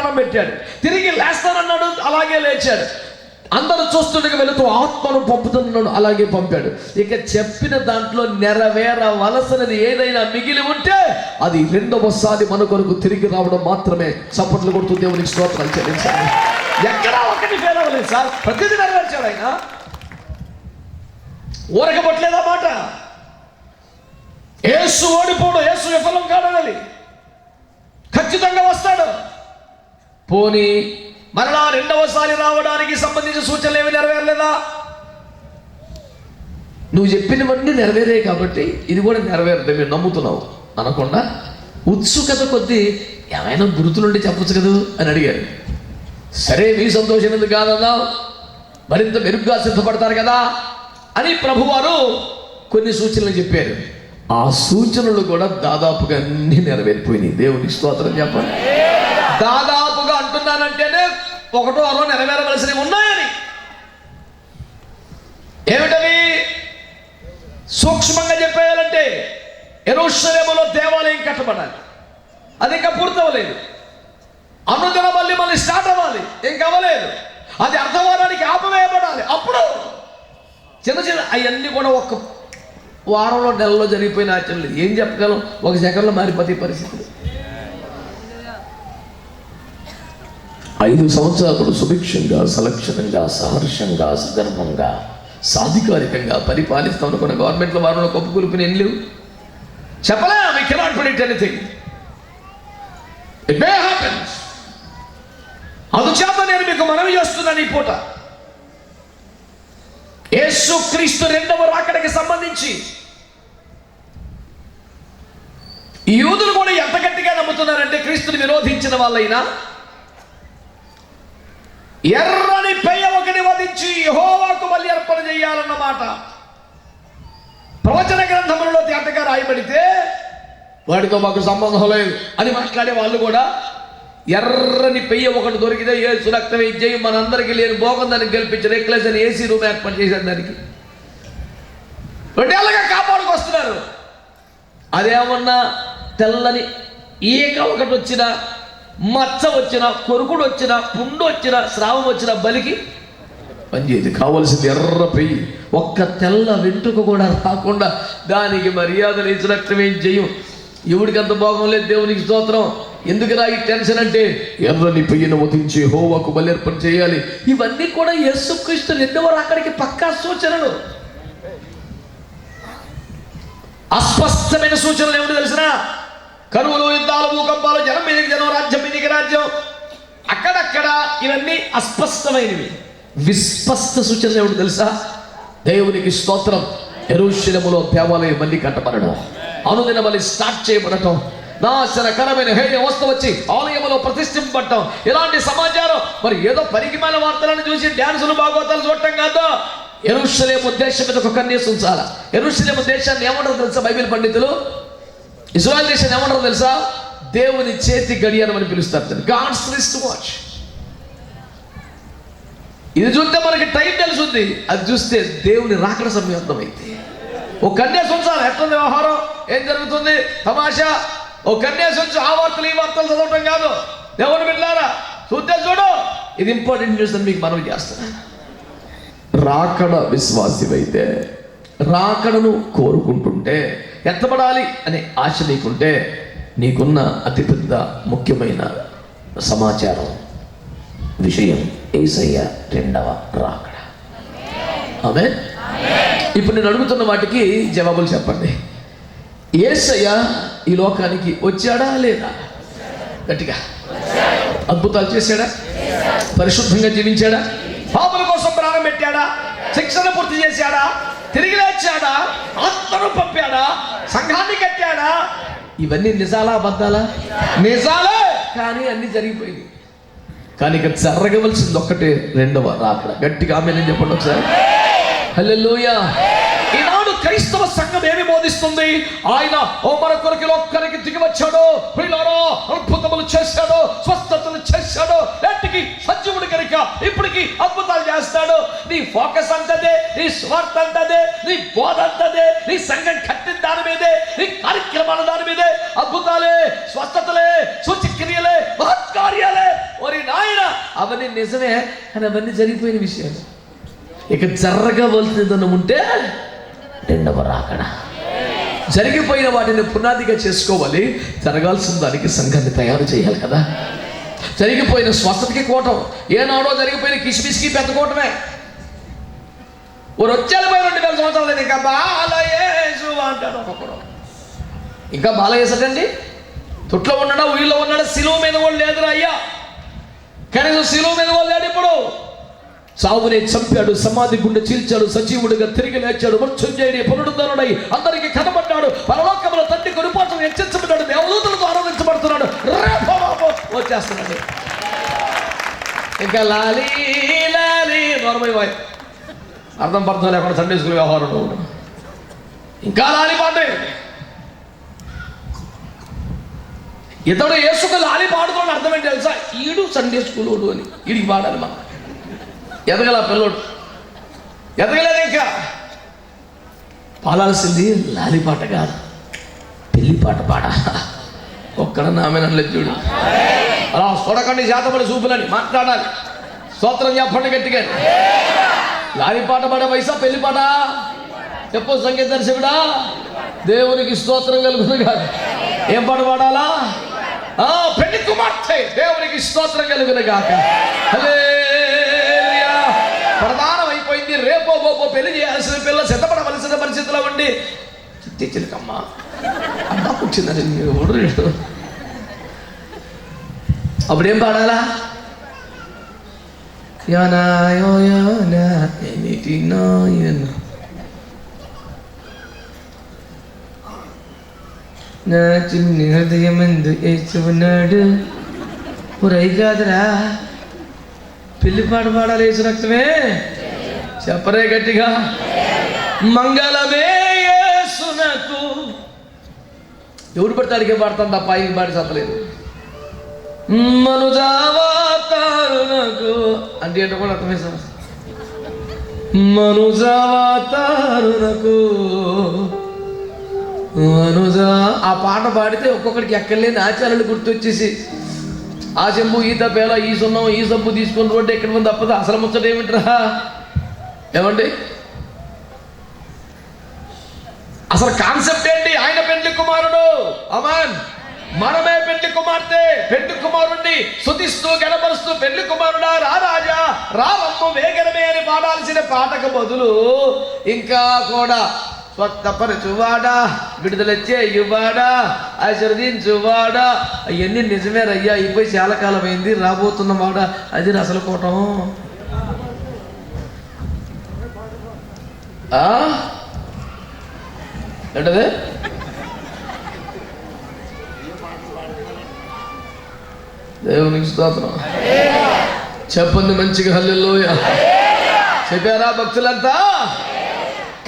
ప్రాణం పెట్టాడు. తిరిగి లేస్తానన్నాడు అలాగే లేచాడు. అందరూ చూస్తుండగా వెళుతూ ఆత్మను పంపుతున్నాడు అలాగే పంపాడు. ఇక చెప్పిన దాంట్లో నెరవేరవలసినది ఏదైనా మిగిలి ఉంటే అది రెండవసారి మన కొరకు తిరిగి రావడం మాత్రమే. చప్పట్లు కొడుతూ దేవునికి స్తోత్రాలు చెల్లించాలి. ఎక్కడా ఒకటి ఫెయిల్ అవ్వలేదు సార్. ప్రతిదీ నెరవేర్చాడు ఆయన. ఊరకపట్లేదా మాట? ఏసు ఓడిపోడు ఏసు విఫలం కాడనది ఖచ్చితంగా వస్తాడు. పోనీ మరలా రెండవసారి రావడానికి సంబంధించిన సూచనలు ఏమి నెరవేరలేదా? నువ్వు చెప్పినవన్నీ నెరవేరే కాబట్టి ఇది కూడా నెరవేరదు మీరు నమ్ముతున్నావు. అనకుండా ఉత్సుకత కొద్దీ ఏమైనా గుర్తులుండి చెప్పొచ్చు కదా అని అడిగారు. సరే మీ సంతోషం ఎందుకు కాదన్నావు మరింత మెరుగ్గా సిద్ధపడతారు కదా అని ప్రభువారు కొన్ని సూచనలు చెప్పారు. ఆ సూచనలు కూడా దాదాపుగా అన్ని నెరవేరిపోయినాయి. దేవునికి స్తోత్రం చెప్పండి. దాదాపుగా అంటున్నానంటేనే ఒకటో అరవై నెరవేరవలసినవి ఉన్నాయని. ఏమిటవి? సూక్ష్మంగా చెప్పేయాలంటే ఎరుషలేములో దేవాలయం కట్టబడాలి. అది ఇంకా పూర్తవలేదు అనుదిన మళ్ళీ మళ్ళీ స్టార్ట్ అవ్వాలి. ఇంకా అవ్వలేదు. అది అర్ధవారానికి ఆపవేయబడాలి. అప్పుడు చిన్న చిన్న అవన్నీ కూడా ఒక వారంలో నెలలో జరిగిపోయిన ఆచరణలు. ఏం చెప్పగలం? ఒక సెకండ్లో మారిపోతే పరిస్థితులు. ఐదు సంవత్సరాలు సుభిక్షంగా సలక్షణంగా సహర్షంగా సగర్భంగా సాధికారికంగా పరిపాలిస్తాం అనుకున్న గవర్నమెంట్ల వారిలో కప్పు కూలిపిన ఎన్ని లేవు? చెప్పలే మీ cannot predict anything it may happens అందుచేత నేను మీకు మనవి చేస్తున్నాను ఈ పూట. యేసు క్రీస్తు రెండవ రాకడికి సంబంధించి ఈ యూదులు కూడా ఎంత గట్టిగా నమ్ముతున్నారంటే క్రీస్తుని విరోధించిన వాళ్ళైనా ఎర్రని పెయ్య ఒకటి వధించి హోవాకు బలి అర్పణ చేయాలన్నమాట ప్రవచన గ్రంథములలో తేటగా రాయబడితే వాడితో మాకు సంబంధం లేదు. అని మాట్లాడే వాళ్ళు కూడా ఎర్రని పెయ్య ఒకటి దొరికితే ఏ సురక్తం ఇచ్చేయి మనందరికీ లేని భోగం దానికి గెలిపించి రెక్లెస్ అని ఏసీ రూమ్ ఏర్పాటు చేశారు దానికి. రెండేళ్ళగా కాపాడుకొస్తున్నారు. అదేమన్నా తెల్లని ఈక ఒకటి వచ్చిన మచ్చ వచ్చిన కొరుకుడు వచ్చిన పుండు వచ్చిన స్రావం వచ్చిన బలికి పనిచేయదు. కావలసింది ఎర్ర పెయ్యి. ఒక్క తెల్ల వెంట్రుక కూడా రాకుండా దానికి మర్యాదలు ఇచ్చినట్టు ఏం చెయ్యం? ఎవడికి అంత భోగం లేదు దేవునికి స్తోత్రం. ఎందుకు రా ఈ టెన్షన్ అంటే? ఎర్రని పెయ్యను వధించి హోవాకు బలిర్పణ చేయాలి. ఇవన్నీ కూడా యేసుక్రీస్తు రెండవ అక్కడికి పక్కా సూచనలు. అస్పష్టమైన సూచనలు ఏమిటి తెలిసినా కరువులు యుద్ధాలు భూకంపాలు జనం మీదకి జనం రాజ్యం మీదకి రాజ్యం. అక్కడక్కడ ఇవన్నీ అస్పష్టమైనవి. విస్పష్ట సూచన ఏమిటి తెలుసా? దేవునికి స్తోత్రం. ఎరుశిలములో దేవాలయం మళ్ళీ కట్టబడడం. అనుదిన మళ్ళీ స్టార్ట్ చేయబడటం. నాశనకరమైన హేయ వస్తువు వచ్చి ఆలయములో ప్రతిష్ఠింపబడటం. ఇలాంటి సమాచారం మరి ఏదో పరిగిమైన వార్తలను చూసి డ్యాన్సులు భాగవతాలు చూడటం కాదు. ఎరుషలేం ఉద్దేశం మీద ఒక కన్యస్ ఉంచాలా? ఎరుషలేం దేశాన్ని ఏమంటారు తెలుసా బైబిల్ పండితులు? ఇజ్రాయల్ దేశం ఏమంటారు తెలుసా? దేవుని చేతి గడియారం అని పిలుస్తారు గాడ్స్ రిస్ట్ వాచ్ ఇది చూస్తే మనకి టైం తెలుసుంది. అది చూస్తే దేవుని రాకడ సమయం అయితే ఓ కన్యా ఉంచాలి ఎట్లా వ్యవహారం? ఏం జరుగుతుంది? తమాషా. ఓ కన్యా సంవత్సరం ఆ వార్తలు ఈ వార్తలు చదవటం కాదు. దేవుని బిడ్డారా చూస్తే చూడు. ఇది ఇంపార్టెంట్ న్యూస్ అని మీకు మనం చేస్తున్నా రాకడ విశ్వాసివైతే రాకడను కోరుకుంటుంటే ఎత్తబడాలి అనే ఆశ నీకుంటే నీకున్న అతిపెద్ద ముఖ్యమైన సమాచారం విషయం ఏసయ్య రెండవ రాకడ. ఆమె ఇప్పుడు నేను అడుగుతున్న వాటికి జవాబులు చెప్పండి. ఏసయ్య ఈ లోకానికి వచ్చాడా లేదా? గట్టిగా. అద్భుతాలు చేశాడా? పరిశుద్ధంగా జీవించాడా? పాపల కోసం ప్రారంభ పెట్టాడా? శిక్షణ పూర్తి చేశాడా? తిరిగి లేచాడా? ఆత్మను పంపాడా? సంఘాన్ని కట్టాడా? ఇవన్నీ నిజాలా అబద్ధాలా? నిజాలే! కానీ అన్ని జరిగిపోయింది. కానీ ఇక జరగవలసింది ఒక్కటే రెండవ రాకడ. గట్టిగా ఆమె నేను చెప్పండి ఒకసారి? హలో ఈనాడు క్రైస్తవ సంఘం ఏమి బోధిస్తుంది? ఆయన ఓ మన కొరకు ఒక్కరికి దిగి వచ్చాడు. అద్భుతములు చేశాడు. స్వస్థతలు చేశాడు. నేటికి సజీవుడు కనుక ఇప్పటికి అద్భుతాలు చేస్తాడు. నీ ఫోకస్ అంతదే నీ స్వార్థ అంతదే నీ బోధ అంతదే నీ సంఘం కట్టిన దాని మీదే నీ కార్యక్రమాల దాని మీదే. అద్భుతాలే స్వస్థతలే సూచక్రియలే మహత్కార్యాలే. అవన్నీ నిజమే అని అవన్నీ జరిగిపోయిన విషయాలు. ఇక జరగవలసినదనం ఉంటే రెండవ రాకడ జరిగిపోయిన వాటిని పునాదిగా చేసుకోవాలి. జరగాల్సిన దానికి సంఘాన్ని తయారు చేయాలి కదా. జరిగిపోయిన స్వస్థతకి కోటం. ఏనాడో జరిగిపోయిన కిస్మిస్కి పెద్ద కోటమే. ఓ రొచ్చెలపై రెండు వేల సంవత్సరాలు లేదు. ఇంకా బాలయేసు అంటాడు. ఒకడు ఇంకా బాలయేసటండి? తొట్లో ఉన్నాడా ఊళ్ళో ఉన్నాడా? సిలువ మీద కూడా లేదురా అయ్యా. కనీసం సిలువ మీద కూడా లేడు ఇప్పుడు. సావునే చంపాడు సమాధి గుండె చీల్చాడు సజీవుడిగా తిరిగి లేచాడు మృత్యుంజయుడి పునరుద్ధరుడై అందరికీ కనబడ్డాడు. పరలోకముల తండ్రి కొనుపాసం హెచ్చరించబడ్డాడు దేవదూతలతో ఆరాధించబడుతున్నాడు. వచ్చేస్తున్నాడు. ఇంకా లాలి లాలి నోర్మై వాయ్. అర్థం పర్థం లేకుండా సండే స్కూల్ వ్యవహారం ఇంకా లాలి పాటే. ఇతడు ఏసుకు లాలి పాడుతున్నాడు అర్థం ఏంటి తెలుసా? ఈడు సండే స్కూల్ ఓడు అని. ఈడికి పాడాలి మనం. ఎదగల పిల్లోడు. ఎదగలేదు ఇంకా. పాడాల్సింది లాలిపాట కాదు పెళ్ళి పాట పాడ ఒక్కడ నామేనట్లే చూడు. అలా చూడకండి జాతపడి చూపులని మాట్లాడాలి. స్తోత్రం చెప్పండి గట్టిగా. లాలిపాట పాడే వయసా పెళ్ళి పాట? చెప్పు సంగీత దర్శకుడా. దేవునికి స్తోత్రం కలుగుతుంది కాదు ఏం పాట పాడాలా? ఆ పెళ్ళి కుమార్తె దేవునికి స్తోత్రం కలుగును గాక. హల్లెలూయా. ప్రధానం అయిపోయింది రేపో గోపో పెళ్ళి చేయాల్సిన పిల్ల సిద్ధపడవలసిన పరిస్థితిలో ఉండి చిట్టిచ్చినకమ్మ అమ్మ పుట్టిందని ఎవడు అప్పుడేం పాడాలా యానా యో యానా ఎనిటి నా యనా నా చిన్ని హృదయం ఎందు ఏచున్నాడు పురై కాదురా పెళ్ళి పాట పాడాలి యేసు రక్తమే. చెప్పరే గట్టిగా. మంగళమే యేసునకు. ఎవరు పడితే అడిగే తప్ప ఇంక పాడి చెప్పలేదు మనుజావాతారునకు. అంటే ఏంటో కూడా అర్థమే సార్ మనుజావాతారునకు. మనుజ ఆ పాట పాడితే ఒక్కొక్కడికి ఎక్కడలేని ఆచారాలు గుర్తొచ్చేసి ఆ చెంబు ఈ తప్పేలా ఈ సున్నం ఈ సబ్బు తీసుకొని రోడ్డు ఎక్కడ మంది తప్పదు అసలు ముచ్చట ఏమిట్రా? ఏమండి? అసలు కాన్సెప్ట్ ఏంటి? ఆయన పెండ్లి కుమారుడు. అమాన్. మనమే పెళ్ళి కుమార్తె. పెళ్ళి కుమారుణ్ణి శుతిస్తూ గణపరుస్తూ పెండ్లి కుమారుడా రా రాజా. రా రమ్ము వేగరమే అని పాడాల్సిన పాటకు బదులు ఇంకా కూడా స్వస్థపరచువాడా విడుదల చేయువాడా ఆశీర్వదించువాడా. అవన్నీ నిజమే రయ్యా అయిపోయి చాలా కాలం అయింది రాబోతున్నవాడా అది అసలు కోటం. ఆ? ఏంటది? దేవునికి స్తోత్రం. చెప్పండి మంచిగా హల్లెల్లోయ చెప్పారా భక్తులంతా?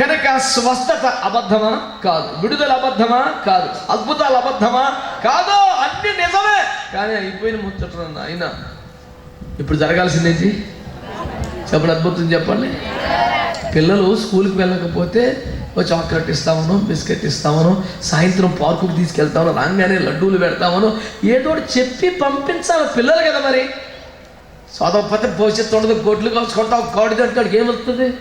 కనుక స్వస్థత అబద్ధమా? కాదు. విడుదల అబద్ధమా? కాదు. అద్భుతాలు అబద్ధమా? కాదు అన్ని నిజమే. కానీ అయిపోయిన ముచ్చట ఆయన ఇప్పుడు జరగాల్సిందేంటి చెప్పండి అద్భుతం చెప్పండి. పిల్లలు స్కూల్కి వెళ్ళకపోతే ఓ చాక్లెట్ ఇస్తామను బిస్కెట్ ఇస్తామను సాయంత్రం పార్కుకి తీసుకెళ్తామను రాగానే లడ్డూలు పెడతామను ఏదో చెప్పి పంపించాలి పిల్లలు కదా మరి. సోదరపతి భవిష్యత్తు ఉండదు గొడ్లు కాల్చుకుంటావు కోడి తింటాడు ఏమొస్తుంది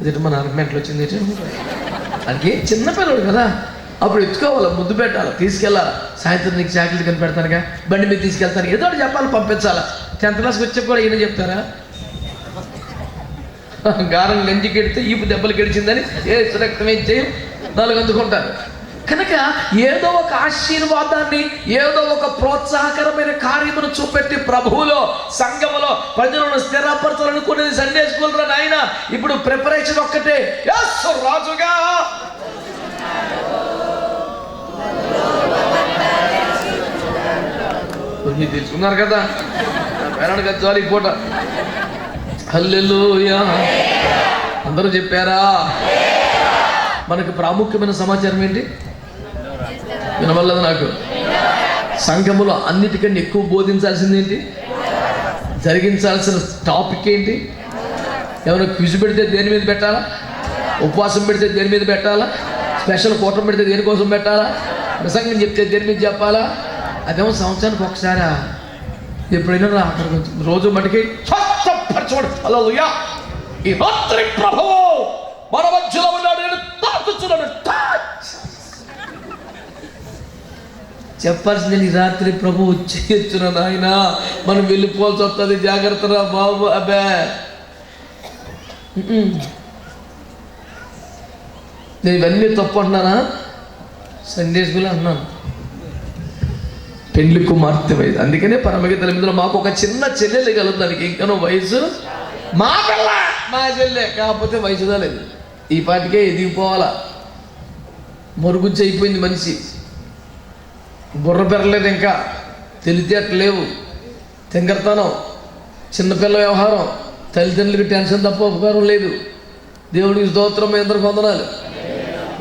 ఇది మన అరమెంట్లు వచ్చింది ఏంటి? చిన్న పిల్లడు కదా. అప్పుడు ఎత్తుకోవాలి ముద్దు పెట్టాలి తీసుకెళ్ళాలి. సాయంత్రం నీకు చాక్లెట్ కనిపెడతానుగా బండి మీద తీసుకెళ్తాను. ఏదో ఒకటి చెప్పాలి పంపించాలి. టెన్త్ క్లాస్కి వచ్చి కూడా ఈయన చెప్తారా? గారం గంజి కెడితే ఈపు దెబ్బలు గడిచిందని ఏ సురక్తం ఏం చేయం నాలుగు అందుకుంటారు. కనుక ఏదో ఒక ఆశీర్వాదాన్ని ఏదో ఒక ప్రోత్సాహకరమైన కార్యమును చూపెట్టి ప్రభువులో సంఘములో ప్రజలను స్థిరపరచాలనుకునేది సండే స్కూల్ రా నాయన. ఇప్పుడు ప్రిపరేషన్ ఒక్కటే. రాజుగా. మీరు తెలుసుకున్నారు కదా? పేరాడు కదా జాలి పూట. హల్లెలూయా. అందరూ చెప్పారా? మనకు ప్రాముఖ్యమైన సమాచారం ఏంటి? వినవల్లదు నాకు. సంఘములో అన్నిటికంటే ఎక్కువ బోధించాల్సింది ఏంటి? జరిగించాల్సిన టాపిక్ ఏంటి? ఏమైనా క్విజ్ పెడితే దేని మీద పెట్టాలా? ఉపవాసం పెడితే దేని మీద పెట్టాలా? స్పెషల్ కూటం పెడితే దేనికోసం పెట్టాలా? ప్రసంగం చెప్తే దేని మీద చెప్పాలా? అదేమో సంవత్సరానికి ఒకసారా? ఎప్పుడైనా రా అక్కడికి రోజు మటుకి ఈ రాత్రి ప్రభువు మన మధ్యలో ఉన్నాడు తాకుతున్నాడు. చెప్పాల్సింది ఈ రాత్రి ప్రభు చేయొచ్చున నాయన మనం వెళ్ళిపోవాల్సి వస్తుంది. జాగ్రత్త రా బాబు అబ్బే. నేను ఇవన్నీ తప్పు అంటున్నానా? సండే స్కూల్ అన్నాను పెళ్ళి కుమార్తె వయసు. అందుకనే పరమగీతల మీద మాకు ఒక చిన్న చెల్లెలు కలదు. దానికి ఇంకనో వయసు. మా పిల్ల! మా చెల్లె. కాకపోతే వయసుదా లేదు ఈ పాటికే ఎదిగిపోవాలా. మరుగుజ్జు అయిపోయింది మనిషి. బుర్ర పెరలేదు ఇంకా. తెలితేటలు లేవు. తింగర్తనం చిన్నపిల్ల వ్యవహారం తల్లిదండ్రులకి టెన్షన్ తప్ప ఉపకారం లేదు. దేవుడికి స్తోత్రం మీ అందరికి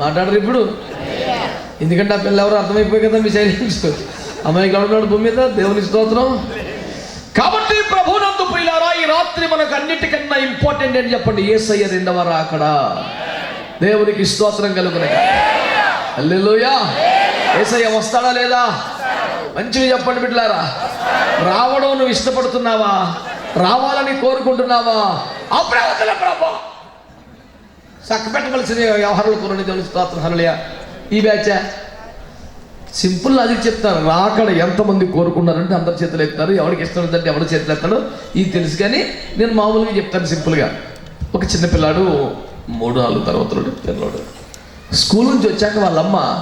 మాట్లాడరు ఇప్పుడు? ఎందుకంటే ఆ పిల్ల ఎవరు అర్థమైపోయి కదా మీ శరీరం అమ్మాయి ఉన్నాడు భూమి మీద? దేవుని స్తోత్రం. కాబట్టి ప్రభునందు ప్రియులారా ఈ రాత్రి మనకు అన్నిటికన్నా ఇంపార్టెంట్ అని చెప్పండి? ఏసయ్య రెండవ రాకడా? దేవునికి స్తోత్రం కలుగునగా అల్లెలుయా ఏసయ్య వస్తాడా లేదా? మంచిగా చెప్పండి బిడ్డలారా. రావడం నువ్వు ఇష్టపడుతున్నావా? రావాలని కోరుకుంటున్నావా? అప్పుడే వదిలే ప్రభు. వ్యవహారాలు కొన్ని తెలుస్తాను హరళయ ఈ బ్యాచా సింపుల్ అది చెప్తాను రాకడ ఎంతమంది కోరుకున్నారంటే అందరి చేతులు ఎత్తారు. ఎవరికి ఇష్టం లేదంటే ఎవరి చేతులు ఎత్తాడు ఇది తెలుసు కానీ నేను మామూలుగా చెప్తాను సింపుల్గా. ఒక చిన్న పిల్లాడు మూడు నాలుగు తర్వాత పిల్లాడు. స్కూల్ నుంచి వచ్చాక వాళ్ళమ్మ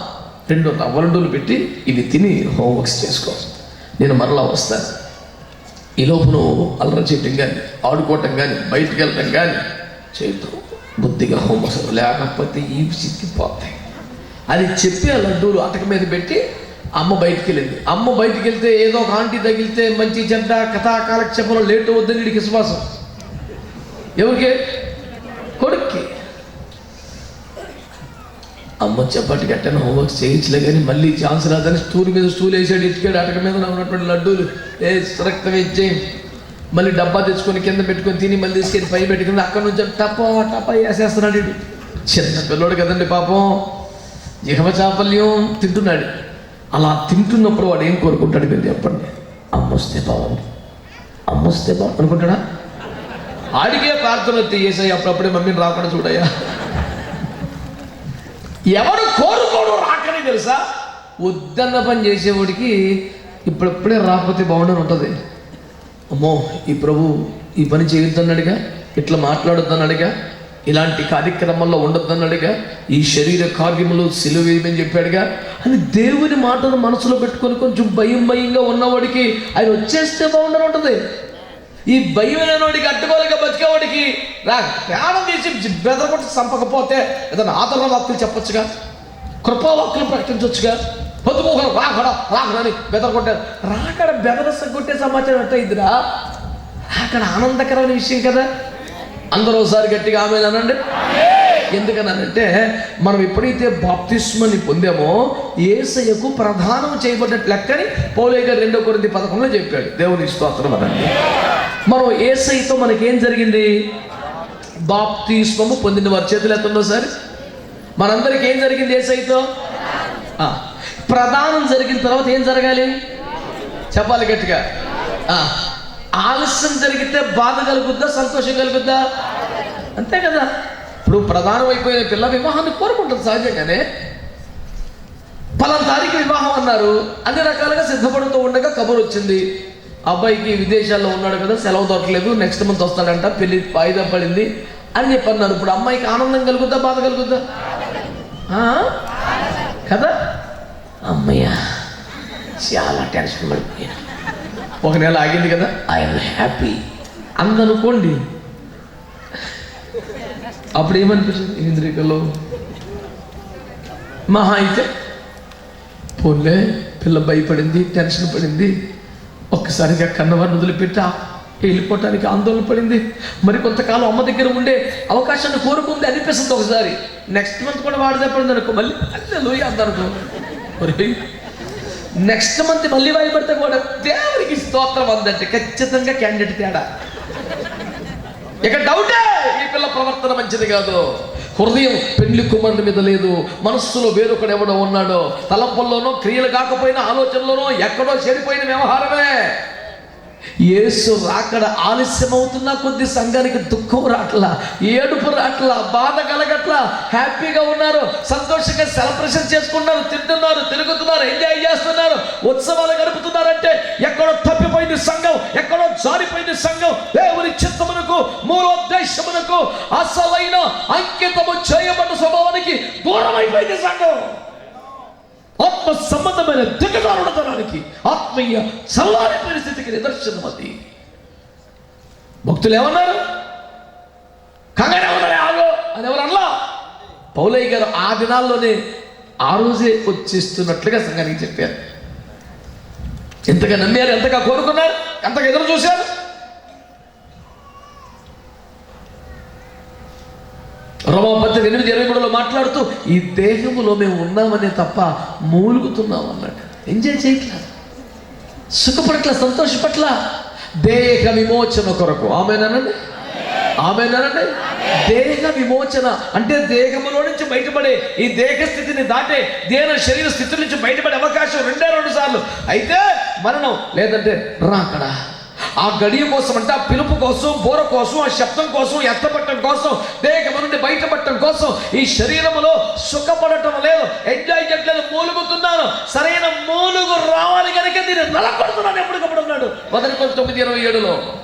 రెండు రవ్వలండూలు పెట్టి ఇవి తిని హోంవర్క్స్ చేసుకో. నేను మరలా వస్తాను ఈ లోపు నువ్వు చేయటం కానీ ఆడుకోవటం కానీ బయటికి వెళ్ళటం కానీ చేయటం బుద్ధిగా హోంవర్క్స్ లేకపోతే ఈ సిక్కిపోతాయి అది చెప్పి ఆ లడ్డూలు అటక మీద పెట్టి అమ్మ బయటికి వెళ్ళింది. అమ్మ బయటికి వెళ్తే ఏదో ఒక ఆంటీ తగిలితే మంచి చెడ్డ కథా కాలక్షేపంలో లేటు వద్దని వీడికి విశ్వాసం. ఎవరికి? అమ్మ చెప్పటి కట్టాను హోంవర్క్ చేయించలే కానీ మళ్ళీ ఛాన్స్ రాదని స్టూల్ మీద స్టూల్ వేసాడు ఇచ్చాడు అటక మీద ఉన్నటువంటి లడ్డూలు. ఏ రక్తం ఇచ్చే మళ్ళీ డబ్బా తెచ్చుకొని కింద పెట్టుకొని తిని మళ్ళీ తీసుకెళ్ళి పై పెట్టుకుని అక్కడ నుంచి టపా టపా వేసేస్తున్నాడు ఇటు చిన్న పిల్లోడు కదండి పాపం. జిహవ చాపల్యం తింటున్నాడు. అలా తింటున్నప్పుడు వాడు ఏం కోరుకుంటాడు మీరు చెప్పండి. అమ్మొస్తే బాగుంది అమ్మొస్తే బాగుంది అనుకుంటాడా? ఆడికే ప్రార్థన తీసేసాయి అప్పుడప్పుడే మమ్మీని రాకుండా చూడయ్యా. ఎవడు కోరుకోడు రాకని తెలుసా? వద్దన్న పని చేసేవాడికి ఇప్పుడప్పుడే రాకపోతే బాగుండని ఉంటుంది. అమ్మో ఈ ప్రభు ఈ పని చేయొద్దన్నాడుగా? ఇట్లా మాట్లాడొద్దన్నాడుగా? ఇలాంటి కార్యక్రమాల్లో ఉండొద్దన్నాడుగా? ఈ శరీర కార్యములు సిలువ వేయమని చెప్పాడుగా? అని దేవుని మాటను మనసులో పెట్టుకొని కొంచెం భయం భయంగా ఉన్నవాడికి ఆయన వచ్చేస్తే బాగుండని ఉంటుంది. ఈ భయం వాడికి అడ్డుకోలేక బతికేవాడికి రా ప్రాణం తీసి బెదరగొట్టి చంపకపోతే ఏదైనా ఆదరణ వాక్కులు చెప్పొచ్చుగా? కృపావాక్కులు ప్రకటించవచ్చుగా పొద్దుమోహం రాకడా రాకడ అని బెదరగొట్టారు. రాకడ బెదరస కొట్టే సమాచారం ఎట్ట ఇదిరా ఆనందకరమైన విషయం కదా? అందరూ ఒకసారి గట్టిగా ఆమె అనండి. ఎందుకనంటే మనం ఎప్పుడైతే బాప్తిస్మని పొందామో ఏసయ్యకు ప్రధానం చేయబడ్డట్టు లెక్కని పౌలే గారు రెండో కొరింది పథకంలో చెప్పాడు. దేవుని స్తోత్రం అనండి. మనం ఏసైతో మనకేం జరిగింది? బాప్తిస్మము పొందిన వారి చేతులు ఎత్తుందో సార్? మనందరికి ఏం జరిగింది ఏసైతో? ప్రధానం ప్రదానం జరిగిన తర్వాత ఏం జరగాలి? చెప్పాలి గట్టిగా. ఆలస్యం జరిగితే బాధ కలుగుద్దా సంతోషం కలుగుద్దా? అంతే కదా. ఇప్పుడు ప్రధానం అయిపోయిన పిల్ల వివాహాన్ని కోరుకుంటుంది సహజంగానే. పలానా తారీఖు వివాహం అన్నారు. అన్ని రకాలుగా సిద్ధపడుతూ ఉండగా కబురు వచ్చింది. అబ్బాయికి విదేశాల్లో ఉన్నాడు కదా సెలవు దొరకలేదు నెక్స్ట్ మంత్ వస్తాడంట పెళ్ళి వాయిదా పడింది అని చెప్పి అన్నారు ఇప్పుడు అమ్మాయికి ఆనందం కలుగుద్దా బాధ కలుగుద్దా? కదా? అమ్మయ్యా చాలా టెన్షన్ పడిపోయాను. ఒక నెల ఆగింది కదా? ఐఎమ్ హ్యాపీ అందనుకోండి. అప్పుడు ఏమనిపించింది ఇంద్రికలో మహా అయితే పోన్లే పిల్ల భయపడింది టెన్షన్ పడింది. ఒక్కసారిగా కన్నవారిని వదిలిపెట్ట వెళ్ళిపోవటానికి ఆందోళన పడింది. మరి కొంతకాలం అమ్మ దగ్గర ఉండే అవకాశాన్ని కోరుకుంది అనిపిస్తుంది ఒకసారి. నెక్స్ట్ మంత్ కూడా వాడు చెప్పండి అనుకో మళ్ళీ అల్లే లోయ అందనుకో మరి నెక్స్ట్ మంత్ మళ్ళీ వాయి పడితే కూడా దేవుడికి స్తోత్రం అందంటే ఖచ్చితంగా క్యాండిడేట్ తేడా. ఇక డౌటే! ఈ పిల్ల ప్రవర్తన మంచిది కాదు. హృదయం పెళ్ళి కుమారుడి మీద లేదు. మనస్సులో వేరొకడు ఎవడో ఉన్నాడో. తలంపుల్లోనో క్రియలు కాకపోయినా ఆలోచనలోనో ఎక్కడో చెడిపోయిన వ్యవహారమే. యేసు రాకడ ఆలస్యమవుతున్నా కొద్ది సంఘానికి దుఃఖం రాట్లా ఏడుపు రాట్లా బాధ కలగట్లా హ్యాపీగా ఉన్నారు సంతోషంగా సెలబ్రేషన్ చేసుకున్నారు తింటున్నారు తిరుగుతున్నారు ఎంజాయ్ చేస్తున్నారు ఉత్సవాలు గడుపుతున్నారంటే ఎక్కడో తప్పిపోయింది సంఘం ఎక్కడో జారిపోయింది సంఘం. దేవుని చిత్తమునకు మూలోద్దేశమునకు అసలైన అంకితము చేయబడ్డ స్వభావానికి దూరమైపోయింది సంఘం. ఆత్మ సంబంధమైన దిగజారుడతనానికి ఆత్మీయ చల్లారి పరిస్థితికి నిదర్శనం అది. భక్తులు ఏమన్నారు? కంగారు ఏమన్నారు? ఆగో అది ఎవరు అనలా? పౌలయ్య గారు ఆ దినాల్లోనే ఆ రోజే వచ్చేస్తున్నట్లుగా సంఘానికి చెప్పారు. ఎంతగా నమ్మారు ఎంతగా కోరుకున్నారు ఎంతగా ఎదురు చూశారు? రోమపత్రిక ఎనిమిది ఇరవై మూడులో మాట్లాడుతూ ఈ దేహములో మేము ఉన్నామనే తప్ప మూలుగుతున్నాం అన్నాడు ఎంజాయ్ చేయట్లా? సుఖపడట్ల? సంతోషపట్ల? దేహ విమోచన కొరకు. ఆమెనానండి? ఆమెనానండి? దేహ విమోచన. అంటే దేహములో నుంచి బయటపడే ఈ దేహ స్థితిని దాటే దేహ శరీర స్థితి నుంచి బయటపడే అవకాశం రెండే రెండు సార్లు. అయితే మరణం లేదంటే రాకడా? ఆ గడియ కోసం అంటే ఆ పిలుపు కోసం బోర కోసం ఆ శబ్దం కోసం ఎత్తపట్టడం కోసం దేహం నుండి బయటపడటం కోసం ఈ శరీరములో సుఖపడటం లేదు. ఎంజాయ్ చేయట్లేదు మూలుగుతున్నాను. సరైన మూలుగు రావాలి కనుక దీన్ని నలపడుతున్నాను ఎప్పటికప్పుడు ఉన్నాడు మొదటి కొంచెం తొమ్మిది ఇరవై ఏడులో.